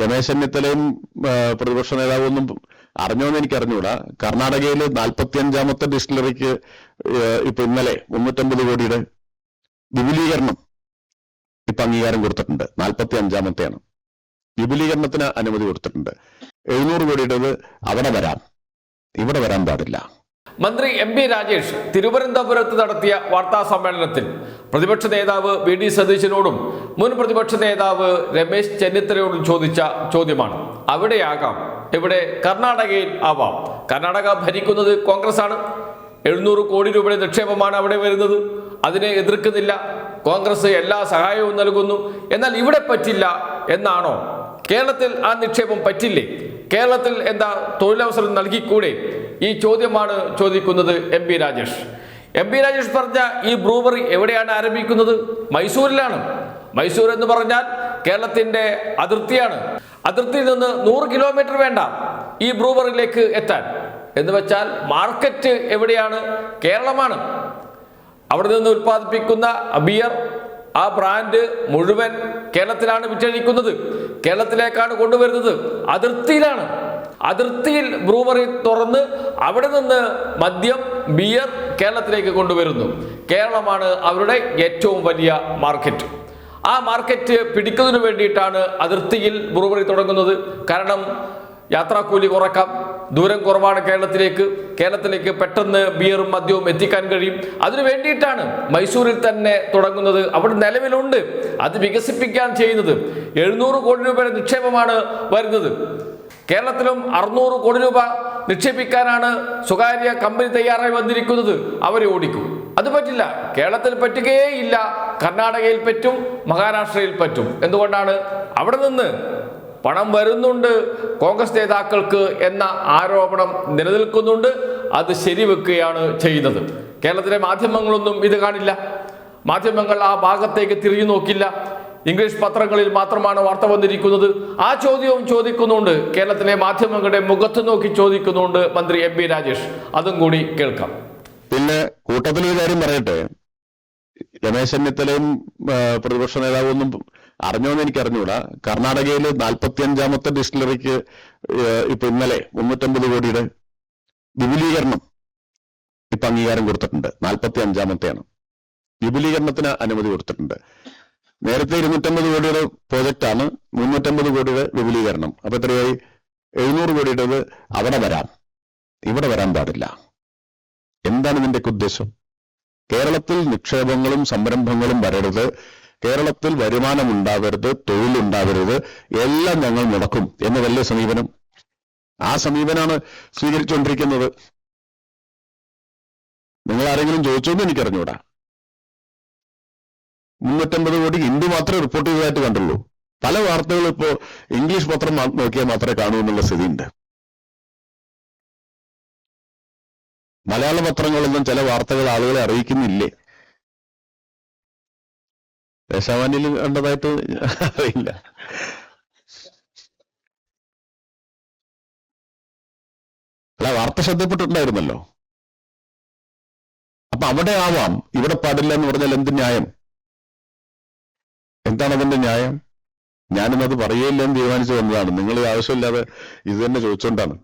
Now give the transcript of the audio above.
രമേശ് ചെന്നിത്തലയും പ്രതിപക്ഷ നേതാവൊന്നും അറിഞ്ഞോന്ന് എനിക്ക് അറിഞ്ഞൂടാ കർണാടകയിൽ നാൽപ്പത്തി അഞ്ചാമത്തെ ഡിസ്റ്റിലറിക്ക് ഇപ്പൊ ഇന്നലെ മുന്നൂറ്റമ്പത് കോടിയുടെ വിപുലീകരണം ഇപ്പൊ അംഗീകാരം കൊടുത്തിട്ടുണ്ട്. നാൽപ്പത്തി അഞ്ചാമത്തെയാണ് വിപുലീകരണത്തിന് അനുമതി കൊടുത്തിട്ടുണ്ട്. എഴുന്നൂറ് കോടിയുടേത് അവിടെ വരാം. ഇവിടെ വരാൻ പാടില്ല. മന്ത്രി എം പി രാജേഷ് തിരുവനന്തപുരത്ത് നടത്തിയ വാർത്താ സമ്മേളനത്തിൽ പ്രതിപക്ഷ നേതാവ് വി ഡി സതീശനോടും മുൻ പ്രതിപക്ഷ നേതാവ് രമേശ് ചെന്നിത്തലയോടും ചോദിച്ച ചോദ്യമാണ്. അവിടെയാകാം ഇവിടെ കർണാടകയിൽ ആവാം. കർണാടക ഭരിക്കുന്നത് കോൺഗ്രസ് ആണ് എഴുന്നൂറ് കോടി രൂപയുടെ നിക്ഷേപമാണ് അവിടെ വരുന്നത്. അതിനെ എതിർക്കുന്നില്ല. കോൺഗ്രസ് എല്ലാ സഹായവും നൽകുന്നു. എന്നാൽ ഇവിടെ പറ്റില്ല എന്നാണോ? കേരളത്തിൽ ആ നിക്ഷേപം പറ്റില്ലേ? കേരളത്തിൽ എന്താ തൊഴിലവസരം നൽകിക്കൂടെ? ഈ ചോദ്യമാണ് ചോദിക്കുന്നത് M Rajesh. M P Rajesh പറഞ്ഞ ഈ ബ്രൂവറി എവിടെയാണ് ആരംഭിക്കുന്നത്? മൈസൂരിലാണ്. മൈസൂർ എന്ന് പറഞ്ഞാൽ കേരളത്തിന്റെ അതിർത്തിയാണ്. അതിർത്തിയിൽ നിന്ന് നൂറ് കിലോമീറ്റർ വേണ്ട ഈ ബ്രൂവറിയിലേക്ക് എത്താൻ. എന്ന് വെച്ചാൽ മാർക്കറ്റ് എവിടെയാണ്? കേരളമാണ്. അവിടെ നിന്ന് ഉൽപ്പാദിപ്പിക്കുന്ന ബിയർ ആ ബ്രാൻഡ് മുഴുവൻ കേരളത്തിലാണ് വിറ്റഴിക്കുന്നത്. കേരളത്തിലേക്കാണ് കൊണ്ടുവരുന്നത്. അതിർത്തിയിലാണ്. അതിർത്തിയിൽ ബ്രൂവറി തുറന്ന് അവിടെ നിന്ന് മദ്യം ബിയർ കേരളത്തിലേക്ക് കൊണ്ടുവരുന്നു. കേരളമാണ് അവരുടെ ഏറ്റവും വലിയ മാർക്കറ്റ്. ആ മാർക്കറ്റ് പിടിക്കുന്നതിന് വേണ്ടിയിട്ടാണ് അതിർത്തിയിൽ ബ്രൂവറി തുടങ്ങുന്നത്. കാരണം യാത്രാക്കൂലി കുറക്കാം. ദൂരം കുറവാണ് കേരളത്തിലേക്ക്. കേരളത്തിലേക്ക് പെട്ടെന്ന് ബിയറും മദ്യവും എത്തിക്കാൻ കഴിയും. അതിനു വേണ്ടിയിട്ടാണ് മൈസൂരിൽ തന്നെ തുടങ്ങുന്നത്. അവിടെ നിലവിലുണ്ട്. അത് വികസിപ്പിക്കാൻ ചെയ്യുന്നത്. എഴുന്നൂറ് കോടി രൂപയുടെ നിക്ഷേപമാണ് വരുന്നത്. കേരളത്തിലും അറുന്നൂറ് കോടി രൂപ നിക്ഷേപിക്കാനാണ് സ്വകാര്യ കമ്പനി തയ്യാറായി വന്നിരിക്കുന്നത്. അവരെ ഓടിക്കും. അത് പറ്റില്ല. കേരളത്തിൽ പറ്റുകയേയില്ല. കർണാടകയിൽ പറ്റും മഹാരാഷ്ട്രയിൽ പറ്റും. എന്തുകൊണ്ടാണ്? അവിടെ നിന്ന് പണം വരുന്നുണ്ട്. കോൺഗ്രസ് നേതാക്കൾക്ക് എന്ന ആരോപണം നിലനിൽക്കുന്നുണ്ട്. അത് ശരിവെക്കുകയാണ് ചെയ്യുന്നത് കേരളത്തിലെ മാധ്യമങ്ങളൊന്നും ഇത് കാണില്ല. മാധ്യമങ്ങൾ ആ ഭാഗത്തേക്ക് തിരിഞ്ഞു നോക്കില്ല. ഇംഗ്ലീഷ് പത്രങ്ങളിൽ മാത്രമാണ് വാർത്ത വന്നിരിക്കുന്നത്. ആ ചോദ്യവും ചോദിക്കുന്നുണ്ട്. കേരളത്തിലെ മാധ്യമങ്ങളുടെ മുഖത്ത് നോക്കി ചോദിക്കുന്നുണ്ട് മന്ത്രി എം രാജേഷ്. അതും കൂടി കേൾക്കാം. പിന്നെ കൂട്ടത്തിൽ ഒരു കാര്യം പറയട്ടെ. രമേശ് ചെന്നിത്തലയും പ്രതിപക്ഷ നേതാവൊന്നും അറിഞ്ഞോന്ന് എനിക്ക് അറിഞ്ഞൂടാ. കർണാടകയിൽ നാൽപ്പത്തി അഞ്ചാമത്തെ ഡിസ്റ്റിലറിക്ക് ഇപ്പൊ ഇന്നലെ മുന്നൂറ്റമ്പത് കോടിയുടെ വിപുലീകരണം ഇപ്പൊ അംഗീകാരം കൊടുത്തിട്ടുണ്ട്. നാൽപ്പത്തി അഞ്ചാമത്തെയാണ് വിപുലീകരണത്തിന് അനുമതി കൊടുത്തിട്ടുണ്ട്. നേരത്തെ ഇരുന്നൂറ്റമ്പത് കോടിയുടെ പ്രോജക്റ്റാണ് മുന്നൂറ്റമ്പത് കോടിയുടെ വിപുലീകരണം. അപ്പൊ എത്രയായി? എഴുന്നൂറ് കോടിയുടേത് അവിടെ വരാം. ഇവിടെ വരാൻ പാടില്ല. എന്താണ് ഇതിന്റെയൊക്കെ ഉദ്ദേശം? കേരളത്തിൽ നിക്ഷേപങ്ങളും സംരംഭങ്ങളും വരരുത്. കേരളത്തിൽ വരുമാനം ഉണ്ടാവരുത് തൊഴിലുണ്ടാവരുത് എല്ലാം ഞങ്ങൾ മുടക്കും എന്നതല്ലേ സമീപനം? ആ സമീപനാണ് സ്വീകരിച്ചുകൊണ്ടിരിക്കുന്നത്. നിങ്ങൾ ആരെങ്കിലും ചോദിച്ചോന്ന് എനിക്കറിഞ്ഞൂടാ. മുന്നൂറ്റമ്പത് കോടി ഹിന്ദു മാത്രമേ റിപ്പോർട്ട് ചെയ്തതായിട്ട് കണ്ടുള്ളൂ. പല വാർത്തകളും ഇപ്പോ ഇംഗ്ലീഷ് പത്രം നോക്കിയാൽ മാത്രമേ കാണൂ എന്നുള്ള സ്ഥിതിയുണ്ട്. മലയാള പത്രങ്ങളൊന്നും ചില വാർത്തകൾ ആളുകളെ അറിയിക്കുന്നില്ലേ? ദേശാവാനിയിൽ കണ്ടതായിട്ട് അറിയില്ല. അല്ല വാർത്ത ശ്രദ്ധപ്പെട്ടിട്ടുണ്ടായിരുന്നല്ലോ. അപ്പൊ അവിടെ ആവാം. ഇവിടെ പാടില്ല എന്ന് പറഞ്ഞാൽ എന്ത് ന്യായം? എന്താണ് അതിന്റെ ന്യായം? ഞാനിന്നത് പറയില്ല എന്ന് തീരുമാനിച്ചു വന്നതാണ് നിങ്ങൾ ആവശ്യമില്ലാതെ ഇത് തന്നെ ചോദിച്ചുകൊണ്ടാണ്